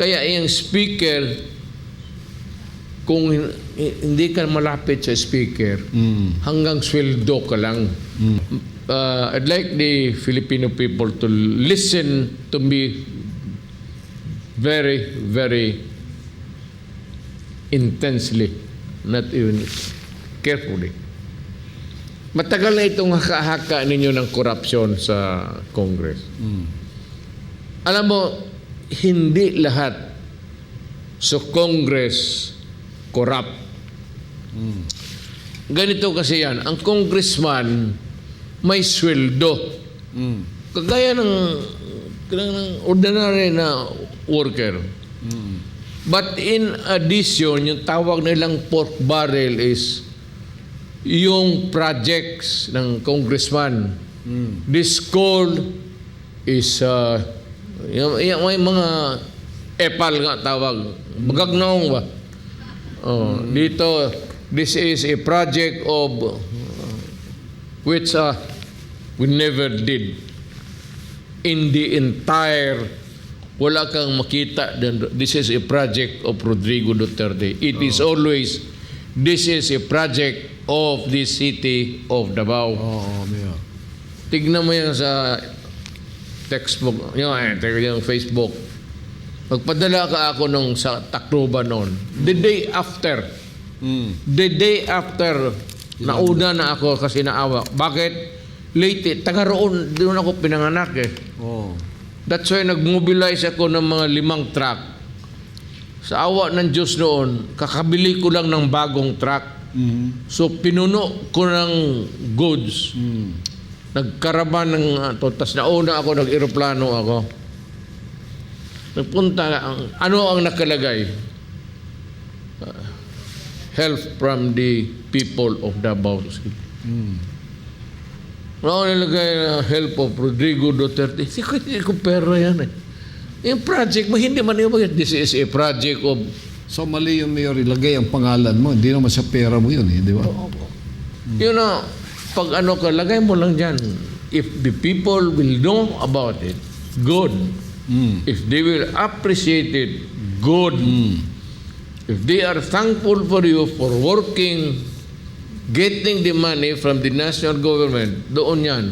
Kaya yung speaker, kung hin- hindi ka malapit sa speaker, Mm. hanggang sweldo ka lang. Uh, I'd like the Filipino people to listen to me very, very intensely, not even carefully. Matagal na itong haka-haka ninyo ng korupsyon sa Congress. Alam mo, hindi lahat sa Congress corrupt. Ganito kasi yan, ang congressman may sweldo. Mm. Kagaya ng, ng ordinary na worker. But in addition, yung tawag nilang pork barrel is yung projects ng congressman. This called is uh, yung, yung, may mga epal nga tawag. Magagnaong ba? Oh, Dito, this is a project of uh, which uh, we never did in the entire wala kang makita this is a project of Rodrigo Duterte it is always this is a project of the city of Davao Oo, Mayor. tignan mo yan sa textbook yung, eh, yung Facebook magpadala ka ako nung sa Tacloban noon the day after Mm. The day after, nauna na ako kasi naawa. Bakit? Late eh. Taga roon, doon ako pinanganak eh. Oo. That's why nag-mobilize ako ng mga limang truck. Sa awa ng Diyos noon, kakabili ko lang ng bagong truck. Mm. So pinuno ko ng goods. Mm. Nagkaraban ng uh, to. Tapos nauna ako, nag-aeroplano ako. Nagpunta, ang, ano ang nakalagay? Uh, help from the people of Davao City. Mm. Ano nilagay na help of Rodrigo Duterte? Hindi ko, hindi ko pera yan eh. Yung project mo, hindi man yung This is a project of So mali yung Mayor, ilagay ang pangalan mo. Hindi naman sa pera mo yun, eh, di ba? You know, pag ano ka, lagay mo lang dyan. If the people will know about it, good. Mm. If they will appreciate it, good. If they are thankful for you for working, getting the money from the national government, doon yan.